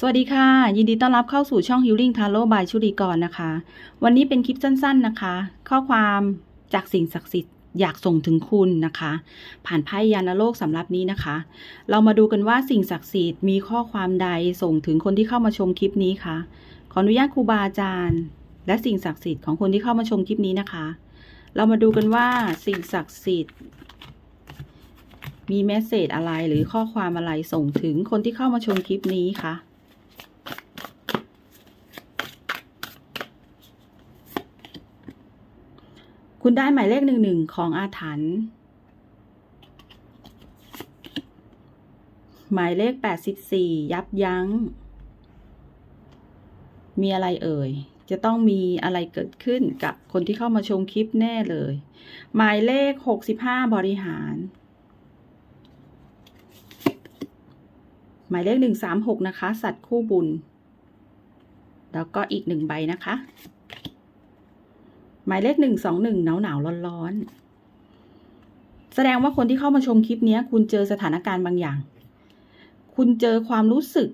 สวัสดีค่ะ ยินดีต้อนรับเข้าสู่ช่อง Healing Tarot by ชุลีกรนะคะ วันนี้เป็นคลิปสั้น ๆนะคะ ข้อความจากสิ่งศักดิ์สิทธิ์อยากส่งถึงคุณนะคะ ผ่านไพ่ยานโลกสำหรับนี้นะคะ เรามาดูกันว่าสิ่งศักดิ์สิทธิ์มีข้อความใดส่งถึงคนที่เข้ามาชมคลิปนี้คะขออนุญาตครูบาอาจารย์ และสิ่งศักดิ์สิทธิ์ของคนที่เข้ามาชมคลิปนี้นะคะ เรามาดูกันว่าสิ่งศักดิ์สิทธิ์มีเมสเซจอะไรหรือข้อความอะไรส่งถึงคนที่เข้ามาชมคลิปนี้คะ คุณได้หมายเลขหนึ่งหนึ่งของอาถรรพ์หมายเลขแปดสิบสี่ยับยัง้ง มีอะไรเอ่ย จะต้องมีอะไรเกิดขึ้นกับคนที่เข้ามาชมคลิปแน่เลย หมายเลขหกสิบห้าบริหาร หมายเลขหนึ่งสามหกนะคะ สัตว์คู่บุญ แล้วก็อีกหนึ่งใบนะคะ หมายเลขหนึ่งสองหนึ่งหนาวหนาวร้อนร้อนแสดงว่าคนที่เข้ามาชมคลิปนี้คุณเจอสถานการณ์บางอย่าง คุณเจอความรู้สึก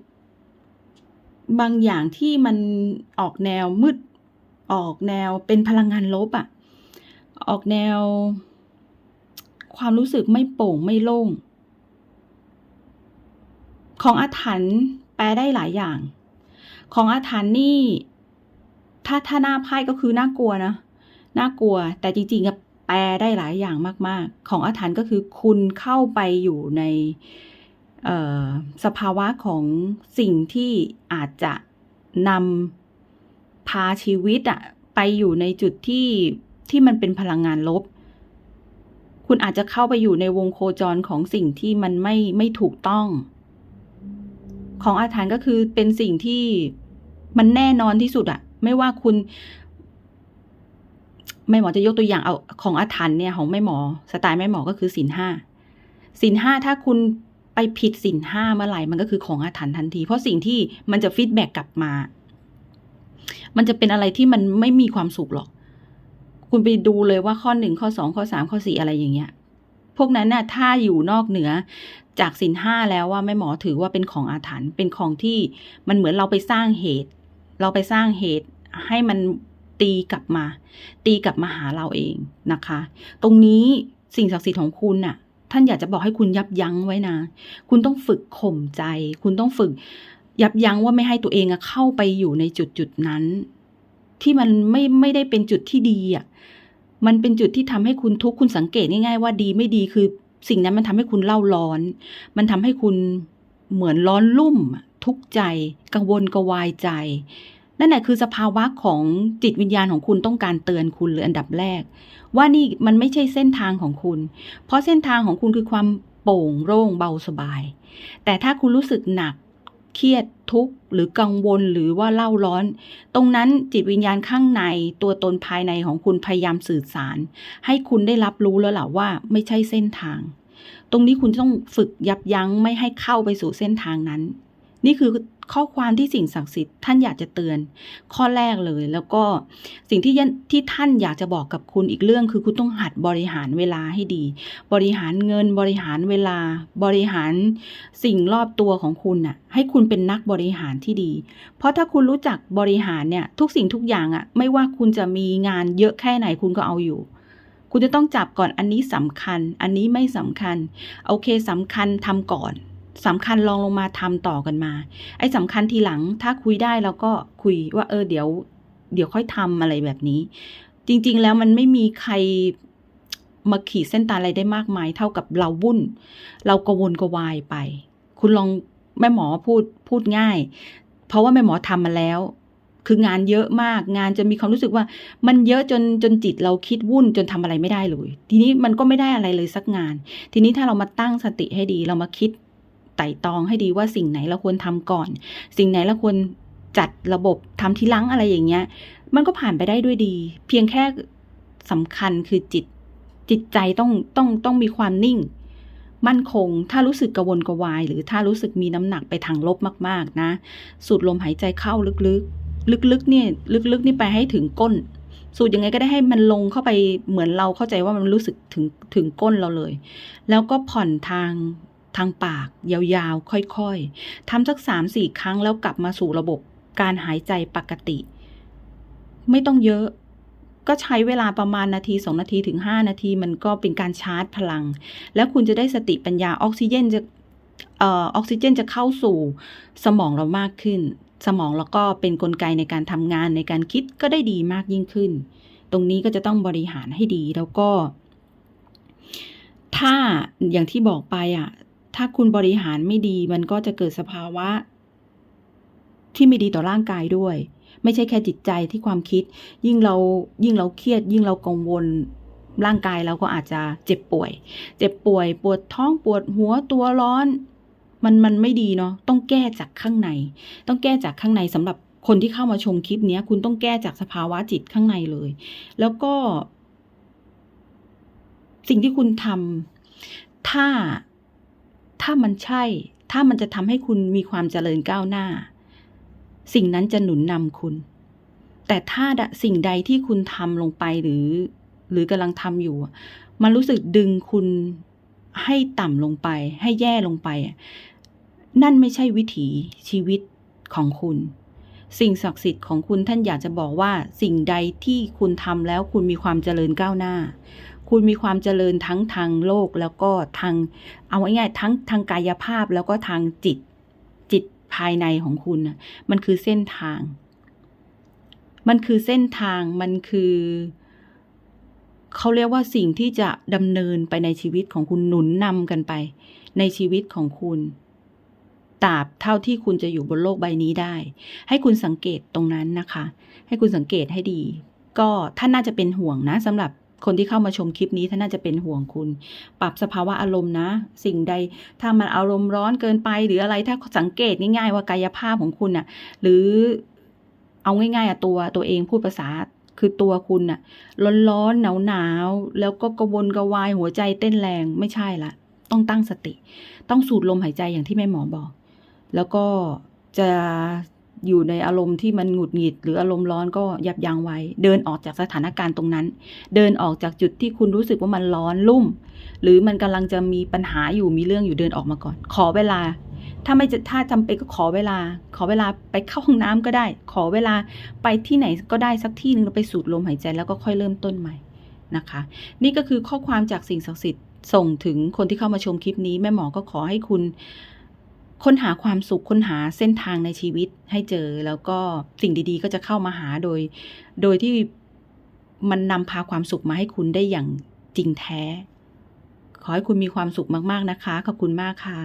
บางอย่างที่มันออกแนวมืด ออกแนวเป็นพลังงานลบอะ่ะ ออกแนว ความรู้สึกไม่โปร่งไม่โล่ง ของอาถรรพ์แปลได้หลายอย่าง ของอาถรรพ์นี่ ถ้าถ้าหน้าไพ่ก็คือน่ากลัวนะ น่ากลัว แต่จริงๆแปลได้หลายอย่างมาก ๆ ของอาถรรพ์ก็คือคุณเข้าไปอยู่ในสภาวะของสิ่งที่อาจจะนำพาชีวิตอะไปอยู่ในจุดที่ที่มันเป็นพลังงานลบ คุณอาจจะเข้าไปอยู่ในวงโคจรของสิ่งที่มันไม่ไม่ถูกต้อง ของอาถรรพ์ก็คือเป็นสิ่งที่มันแน่นอนที่สุดอะไม่ว่าคุณ แม่หมอจะยกตัวอย่างเอาของอาถรรพ์เนี่ยของแม่หมอ สไตล์แม่หมอก็คือสินห้าสินห้าถ้าคุณไปผิดสินห้าเมื่อไหร่มันก็คือของอาถรรพ์ทันที เพราะสิ่งที่มันจะฟีดแบ็กกลับมา มันจะเป็นอะไรที่มันไม่มีความสุขหรอก คุณไปดูเลยว่าข้อหนึ่งข้อสองข้อสามข้อสี่อะไรอย่างเงี้ย พวกนั้นน่ะถ้าอยู่นอกเหนือจากสินห้าแล้วว่าแม่หมอถือว่าเป็นของอาถรรพ์เป็นของที่มันเหมือนเราไปสร้างเหตุ เราไปสร้างเหตุให้มัน ตีกลับมา ตีกลับมาหาเราเองนะคะ ตรงนี้สิ่งศักดิ์สิทธิ์ของคุณน่ะ ท่านอยากจะบอกให้คุณยับยั้งไว้นะ คุณต้องฝึกข่มใจ คุณต้องฝึกยับยั้งว่าไม่ให้ตัวเองอะเข้าไปอยู่ในจุดจุดนั้น ที่มันไม่ไม่ได้เป็นจุดที่ดีอะมันเป็นจุดที่ทำให้คุณทุกข์คุณสังเกตง่าย ๆ ว่าดีไม่ดีคือ สิ่งนั้นมันทำให้คุณเล่าร้อน มันทำให้คุณเหมือนร้อนลุ่มทุกข์ใจ กังวลกวายใจ นั่นแหละคือสภาวะของจิตวิญญาณของคุณต้องการเตือนคุณเลยอันดับแรก ว่านี่มันไม่ใช่เส้นทางของคุณ เพราะเส้นทางของคุณคือความโปร่งโล่งเบาสบาย แต่ถ้าคุณรู้สึกหนักเครียดทุกข์หรือกังวลหรือว่าเล่าร้อน ตรงนั้นจิตวิญญาณข้างในตัวตนภายในของคุณพยายามสื่อสาร ให้คุณได้รับรู้แล้วแหละว่าไม่ใช่เส้นทาง ตรงนี้คุณต้องฝึกยับยั้งไม่ให้เข้าไปสู่เส้นทางนั้น นี่คือข้อความที่สิ่งศักดิ์สิทธิ์ท่านอยากจะเตือน ข้อแรกเลย แล้วก็สิ่งที่ที่ท่านอยากจะบอกกับคุณอีกเรื่อง คือคุณต้องหัดบริหารเวลาให้ดี บริหารเงินบริหารเวลา บริหารสิ่งรอบตัวของคุณน่ะ ให้คุณเป็นนักบริหารที่ดี เพราะถ้าคุณรู้จักบริหารเนี่ยทุกสิ่งทุกอย่างอะ่ะ ไม่ว่าคุณจะมีงานเยอะแค่ไหนคุณก็เอาอยู่คุณจะต้องจับก่อนอันนี้สำคัญ อันนี้ไม่สำคัญ โอเคสำคัญทำก่อน สำคัญลองลงมาทำต่อกันมา ไอ้สำคัญทีหลังถ้าคุยได้เราก็คุยว่าเออเดี๋ยว เดี๋ยวค่อยทำอะไรแบบนี้ จริง ๆ แล้วมันไม่มีใครมาขีดเส้นตาอะไรได้มากมาย เท่ากับเราวุ่น เรากวนกวายไป คุณลองแม่หมอพูดพูดง่าย เพราะว่าแม่หมอทำมาแล้ว คืองานเยอะมากงานจะมีความรู้สึกว่า มันเยอะจนจนจิตเราคิดวุ่นจนทำอะไรไม่ได้เลย ทีนี้มันก็ไม่ได้อะไรเลยสักงาน ทีนี้ถ้าเรามาตั้งสติให้ดี เรามาคิด ไต่ตองให้ดีว่าสิ่งไหนเราควรทำก่อน สิ่งไหนเราควรจัดระบบทำทีหลังอะไรอย่างเงี้ย มันก็ผ่านไปได้ด้วยดี เพียงแค่สำคัญคือจิต จิตใจต้องต้องต้องมีความนิ่ง มั่นคง ถ้ารู้สึกกระวนกระวาย หรือถ้ารู้สึกมีน้ำหนักไปทางลบมาก ๆ นะ สูดลมหายใจเข้าลึกๆ ลึกๆเนี่ยลึกๆนี่ไปให้ถึงก้น สูดยังไงก็ได้ให้มันลงเข้าไปเหมือนเราเข้าใจว่ามันรู้สึกถึงถึงก้นเราเลย แล้วก็ผ่อนทาง ทางปากยาวๆ ค่อยๆทำสักสามสี่ครั้งแล้วกลับมาสู่ระบบการหายใจปกติ ไม่ต้องเยอะก็ใช้เวลาประมาณนาทีสองนาทีถึงห้านาทีมันก็เป็นการชาร์จพลัง แล้วคุณจะได้สติปัญญาออกซิเจนจะออออกซิเจนจะเข้าสู่สมองเรามากขึ้น สมองแล้วก็เป็นนกลไกในการทำงานในการคิดก็ได้ดีมากยิ่งขึ้น ตรงนี้ก็จะต้องบริหารให้ดีแล้วก็ ถ้าอย่างที่บอกไปอะ ถ้าคุณบริหารไม่ดีมันก็จะเกิดสภาวะ ที่ไม่ดีต่อร่างกายด้วย ไม่ใช่แค่จิตใจที่ความคิด ยิ่งเรายิ่งเราเครียด ยิ่งเรากังวลร่างกายเราก็อาจจะเจ็บป่วย เจ็บป่วย ปวดท้องปวดหัวตัวร้อน มันมันไม่ดีเนาะต้องแก้จากข้างใน ต้องแก้จากข้างในสำหรับคนที่เข้ามาชมคลิปเนี้ยคุณต้องแก้จากสภาวะจิตข้างในเลย แล้วก็ สิ่งที่คุณทำถ้า ถ้ามันใช่ ถ้ามันจะทำให้คุณมีความเจริญก้าวหน้า สิ่งนั้นจะหนุนนำคุณ แต่ถ้าสิ่งใดที่คุณทำลงไปหรือ หรือกำลังทำอยู่ มันรู้สึกดึงคุณให้ต่ำลงไป ให้แย่ลงไป นั่นไม่ใช่วิถีชีวิตของคุณ สิ่งศักดิ์สิทธิ์ของคุณท่านอยากจะบอกว่า สิ่งใดที่คุณทำแล้วคุณมีความเจริญก้าวหน้า คุณมีความเจริญทั้งทางโลกแล้วก็ทาง เอาง่ายๆทั้งทางกายภาพแล้วก็ทางจิตจิตภายในของคุณนะมันคือเส้นทาง มันคือเส้นทางมันคือเขาเรียกว่าสิ่งที่จะดำเนินไปในชีวิตของคุณหนุนนำกันไป ในชีวิตของคุณตราบเท่าที่คุณจะอยู่บนโลกใบนี้ได้ ให้คุณสังเกตตรงนั้นนะคะ ให้คุณสังเกตให้ดี ก็ท่านน่าจะเป็นห่วงนะสำหรับ คนที่เข้ามาชมคลิปนี้ท่านน่าจะเป็นห่วงคุณ ปรับสภาวะอารมณ์นะ สิ่งใดถ้ามันอารมณ์ร้อนเกินไป หรืออะไรถ้าสังเกตง่ายๆว่ากายภาพของคุณน่ะ หรือเอาง่ายๆอะตัวตัวเองพูดภาษาคือตัวคุณน่ะ ร้อนๆหนาวๆแล้วก็กระวนกระวายหัวใจเต้นแรงไม่ใช่ละต้องตั้งสติ ต้องสูดลมหายใจอย่างที่แม่หมอบอก แล้วก็จะ อยู่ในอารมณ์ที่มันหงุดหงิด หรืออารมณ์ร้อนก็ยับยั้งไว้ เดินออกจากสถานการณ์ตรงนั้น เดินออกจากจุดที่คุณรู้สึกว่ามันร้อนลุ่ม หรือมันกำลังจะมีปัญหาอยู่มีเรื่องอยู่เดินออกมาก่อน ขอเวลา ถ้าไม่จะถ้าจำเป็นก็ขอเวลา ขอเวลาไปเข้าห้องน้ำก็ได้ ขอเวลาไปที่ไหนก็ได้สักที่หนึ่งไปสูดลมหายใจแล้วก็ค่อยเริ่มต้นใหม่นะคะ นี่ก็คือข้อความจากสิ่งศักดิ์สิทธิ์ส่งถึงคนที่เข้ามาชมคลิปนี้แม่หมอก็ขอให้คุณ ค้นหาความสุขค้นหาเส้นทางในชีวิตให้เจอแล้วก็สิ่งดีๆ ก็จะเข้ามาหาโดย โดยที่มันนำพาความสุขมาให้คุณได้อย่างจริงแท้ ขอให้คุณมีความสุขมากๆนะคะ ขอบคุณมากค่ะ